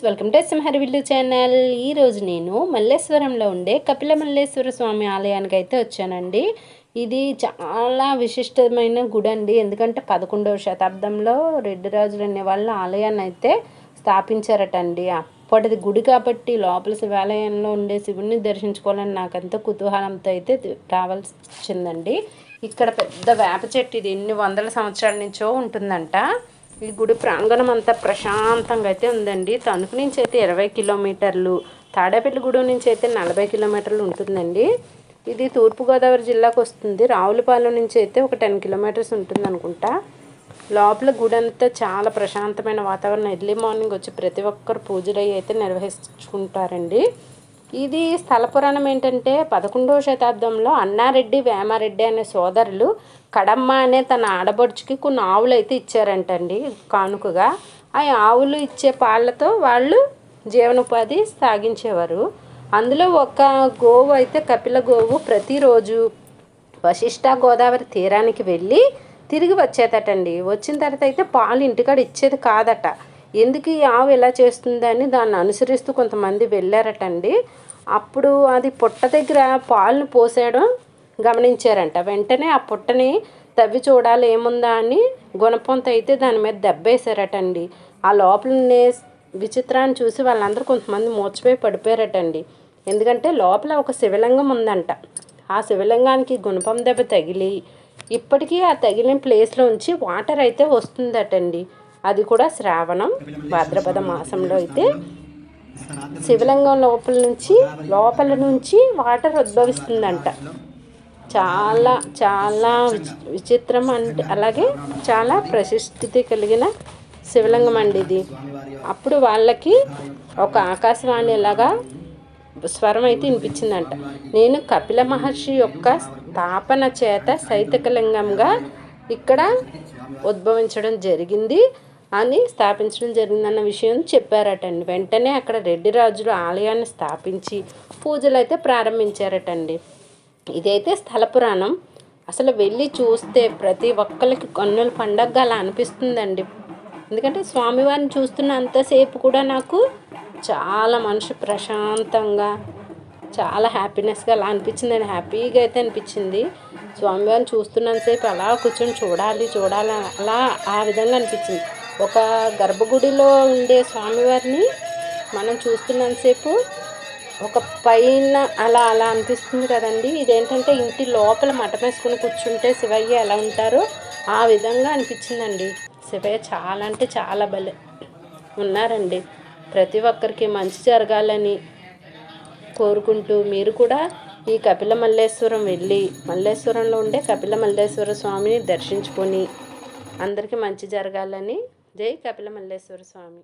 Welcome to సింహరి విల్లు channel. ఈరోజు నేను మల్లేశ్వరంలో ఉండే కపిల మల్లేశ్వర స్వామి ఆలయానికి అయితే వచ్చానండి. ఇది చాలా విశిష్టమైన గుడి అండి. ఎందుకంటే పదకొండవ శతాబ్దంలో రెడ్డి రాజులు అనే వాళ్ళ ఆలయాన్ని అయితే స్థాపించారటండి. అప్పటిది గుడి కాబట్టి లోపల శివాలయంలో ఉండే శివుణ్ణి దర్శించుకోవాలని నాకంతా కుతూహలంతో అయితే రావాల్సి వచ్చిందండి ఇక్కడ పెద్ద వేప చెట్టు ఇది ఎన్ని వందల సంవత్సరాల నుంచో ఉంటుందంట. ఈ గుడి ప్రాంగణం అంతా ప్రశాంతంగా అయితే ఉందండి. తణుకు నుంచి అయితే ఇరవై కిలోమీటర్లు తాడేపల్లిగూడెం నుంచి అయితే నలభై కిలోమీటర్లు ఉంటుందండి. ఇది తూర్పుగోదావరి జిల్లాకు వస్తుంది. రావులపాలెం నుంచి అయితే ఒక టెన్ కిలోమీటర్స్ ఉంటుంది అనుకుంటా. లోపల గుడి అంతా చాలా ప్రశాంతమైన వాతావరణం. ఎర్లీ మార్నింగ్ వచ్చి ప్రతి ఒక్కరు పూజలు అయితే నిర్వహించుకుంటారండి. ఇది స్థల పురాణం ఏంటంటే పదకొండవ శతాబ్దంలో అన్నారెడ్డి వేమారెడ్డి అనే సోదరులు కడమ్మ అనే తన ఆడబడుచుకి కొన్ని ఆవులు అయితే ఇచ్చారంటండి కానుకగా. ఆ ఆవులు ఇచ్చే పాలతో వాళ్ళు జీవనోపాధి సాగించేవారు. అందులో ఒక గోవు అయితే కపిల గోవు ప్రతిరోజు వశిష్ట గోదావరి తీరానికి వెళ్ళి తిరిగి వచ్చేదటండి. వచ్చిన తర్వాత అయితే పాలు ఇంటికాడ ఇచ్చేది కాదట. ఎందుకు ఈ ఆవు ఇలా చేస్తుందని దాన్ని అనుసరిస్తూ కొంతమంది వెళ్ళారటండి. అప్పుడు అది పుట్ట దగ్గర పాలను పోసేయడం గమనించారంట. వెంటనే ఆ పుట్టని తవ్వి చూడాలి ఏముందా అని గుణపొంత అయితే దాని మీద దెబ్బేశారటండి. ఆ లోపల విచిత్రాన్ని చూసి వాళ్ళందరూ కొంతమంది మూర్చిపోయి పడిపోయారటండి. ఎందుకంటే లోపల ఒక శివలింగం ఉందంట. ఆ శివలింగానికి గుణపం దెబ్బ తగిలి ఇప్పటికీ ఆ తగిలిన ప్లేస్లో ఉంచి వాటర్ అయితే వస్తుందటండి. అది కూడా శ్రావణం భాద్రపద మాసంలో అయితే. శివలింగం లోపల నుంచి లోపల నుంచి వాటర్ ఉద్భవిస్తుందంట. చాలా చాలా విచిత్రం అంటే అలాగే చాలా ప్రశస్తి కలిగిన శివలింగం అండి ఇది. అప్పుడు వాళ్ళకి ఒక ఆకాశవాణి లాగా స్వరం అయితే వినిపించిందంట. నేను కపిల మహర్షి యొక్క స్థాపన చేత సైతకలింగంగా ఇక్కడ ఉద్భవించడం జరిగింది. అని స్థాపించడం జరిగిందన్న విషయం చెప్పారటండి. వెంటనే అక్కడ రెడ్డి రాజులు ఆలయాన్ని స్థాపించి పూజలు అయితే ప్రారంభించారటండి. ఇదైతే స్థల పురాణం. అసలు వెళ్ళి చూస్తే ప్రతి ఒక్కరికి కన్నుల పండగ అలా అనిపిస్తుందండి. ఎందుకంటే స్వామివారిని చూస్తున్నంతసేపు కూడా నాకు చాలా మనసు ప్రశాంతంగా చాలా హ్యాపీనెస్గా అలా అనిపించింది హ్యాపీగా అయితే అనిపించింది. స్వామివారిని చూస్తున్నంతసేపు అలా కూర్చొని చూడాలి చూడాలి అలా ఆ విధంగా అనిపించింది. ఒక గర్భగుడిలో ఉండే స్వామివారిని మనం చూస్తున్నంతసేపు ఒక పైన అలా అలా అనిపిస్తుంది కదండి. ఇదేంటంటే ఇంటి లోపల మఠం వేసుకుని కూర్చుంటే శివయ్య ఎలా ఉంటారో ఆ విధంగా అనిపించిందండి. శివయ్య చాలా అంటే చాలా బలే ఉన్నారండి. ప్రతి ఒక్కరికి మంచి జరగాలని కోరుకుంటూ మీరు కూడా ఈ కపిల మల్లేశ్వరం వెళ్ళి మల్లేశ్వరంలో ఉండే కపిల మల్లేశ్వర స్వామిని దర్శించుకొని అందరికీ మంచి జరగాలని జై కపిల మల్లేశ్వర స్వామి